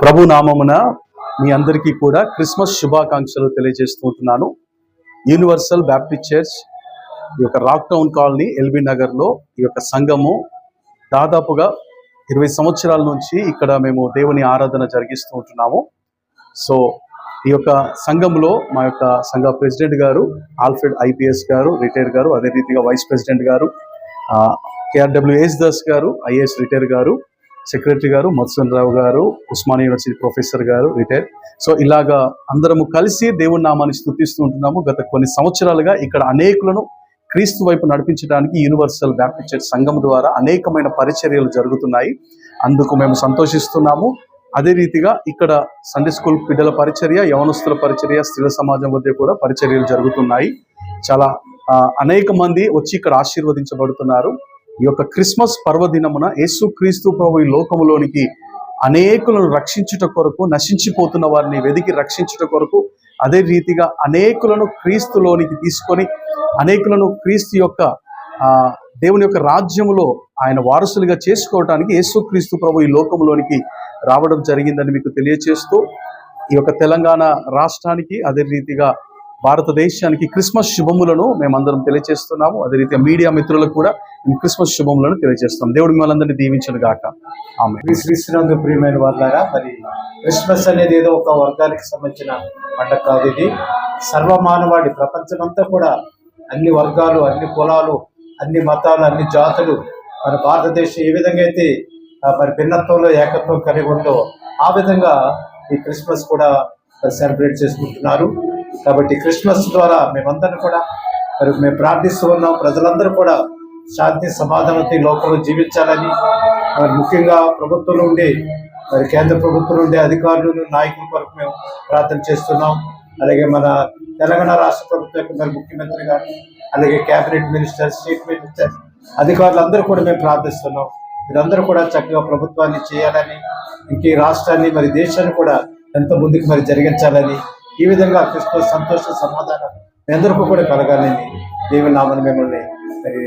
ప్రభు నామమున మీ అందరికీ కూడా క్రిస్మస్ శుభాకాంక్షలు తెలియజేస్తుంటున్నాను యూనివర్సల్ బ్యాప్టిస్ట్ చర్చ్ ఈ యొక్క రాక్ టౌన్ కాలనీ ఎల్బీ నగర్లో ఈ యొక్క సంఘము దాదాపుగా ఇరవై సంవత్సరాల నుంచి ఇక్కడ మేము దేవుని ఆరాధన జరిగిస్తూ ఉంటున్నాము. సో ఈ యొక్క సంఘంలో మా యొక్క సంఘ ప్రెసిడెంట్ గారు ఆల్ఫ్రెడ్ ఐపీఎస్ గారు రిటైర్ గారు అదే రీతిగా వైస్ ప్రెసిడెంట్ గారు కేఆర్డబ్ల్యూఎస్ దాస్ గారు ఐఏఎస్ రిటైర్ గారు సెక్రటరీ గారు మధుసూన్ రావు గారు ఉస్మానియా యూనివర్సిటీ ప్రొఫెసర్ గారు రిటైర్. సో ఇలాగా అందరము కలిసి దేవుని నామాన్ని స్థుతిస్తూ ఉంటున్నాము. గత కొన్ని సంవత్సరాలుగా ఇక్కడ అనేకులను క్రీస్తు వైపు నడిపించడానికి యూనివర్సల్ బ్యాప్టిస్ట్ చర్చ్ సంఘం ద్వారా అనేకమైన పరిచర్యలు జరుగుతున్నాయి. అందుకు మేము సంతోషిస్తున్నాము. అదే రీతిగా ఇక్కడ సండే స్కూల్ బిడ్డల పరిచర్య యవనస్తుల పరిచర్య స్త్రీల సమాజం మధ్య కూడా పరిచర్యలు జరుగుతున్నాయి. చాలా ఆ, అనేక మంది వచ్చి ఇక్కడ ఆశీర్వదించబడుతున్నారు. ఈ యొక్క క్రిస్మస్ పర్వదినమున యేసు క్రీస్తు ప్రభు ఈ లోకములోనికి అనేకులను రక్షించుట కొరకు నశించిపోతున్న వారిని వెదికి రక్షించుట కొరకు అదే రీతిగా అనేకులను క్రీస్తులోనికి తీసుకొని అనేకులను క్రీస్తు యొక్క దేవుని యొక్క రాజ్యములో ఆయన వారసులుగా చేసుకోవటానికి యేసుక్రీస్తు ప్రభు ఈ లోకంలోనికి రావడం జరిగిందని మీకు తెలియచేస్తూ ఈ యొక్క తెలంగాణ రాష్ట్రానికి అదే రీతిగా భారతదేశానికి క్రిస్మస్ శుభములను మేమందరం తెలియజేస్తున్నాము అదే రీతిగా మీడియా మిత్రులకు కూడా మేము క్రిస్మస్ శుభములను తెలియజేస్తున్నాం దేవుడి మిమ్మల్ని దీవించను గాక. ఆమె శ్రీశ్రీనందు ప్రియమైన వాళ్ళారా మరి క్రిస్మస్ అనేది ఏదో ఒక వర్గానికి సంబంధించిన పండగ కాదు ఇది. సర్వమానవాడి ప్రపంచమంతా కూడా అన్ని వర్గాలు అన్ని కులాలు అన్ని మతాలు అన్ని జాతులు మన భారతదేశం ఏ విధంగా అయితే మరి భిన్నత్వంలో ఏకత్వం కలిగి ఉందో ఆ విధంగా ఈ క్రిస్మస్ కూడా సెలబ్రేట్ చేసుకుంటున్నారు. కాబట్టి క్రిస్మస్ ద్వారా మేమందరం కూడా మరి మేము ప్రార్థిస్తూ ఉన్నాం. ప్రజలందరూ కూడా శాంతి సమాధానం లోకంలో జీవించాలని. మరి ముఖ్యంగా ప్రభుత్వం నుండి మరి కేంద్ర ప్రభుత్వం నుండి అధికారులు నాయకుల కొరకు మేము ప్రార్థన చేస్తున్నాం. అలాగే మన తెలంగాణ రాష్ట్ర ప్రభుత్వం యొక్క మరి ముఖ్యమంత్రి గారు అలాగే కేబినెట్ మినిస్టర్ చీఫ్ మినిస్టర్ అధికారులందరూ కూడా మేము ప్రార్థిస్తున్నాం. మీరందరూ కూడా చక్కగా ప్రభుత్వాన్ని చేయాలని ఇంకే రాష్ట్రాన్ని మరి దేశాన్ని కూడా ఎంత ముందుకు మరి జరిగించాలని ఈ విధంగా క్రిస్మస్ సంతోష సమాధానం మీ అందరికీ కూడా కలగాలని దేవుని నామని మిమ్మల్ని మరి